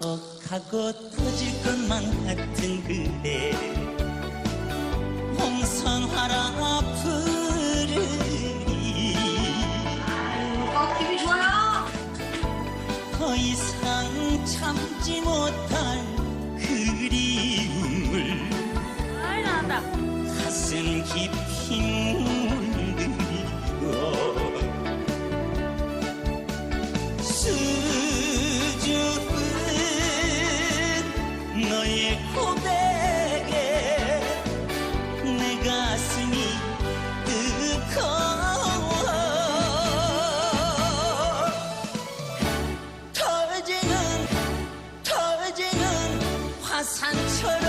억하고 터질 것만 같은 그대 홍선화라 부르니 어, 기분 좋아요. 더 이상 참지 못할 그리움을 아이 나온다. 가슴 깊이 너의 고백에 내 가슴이 뜨거워. 산처럼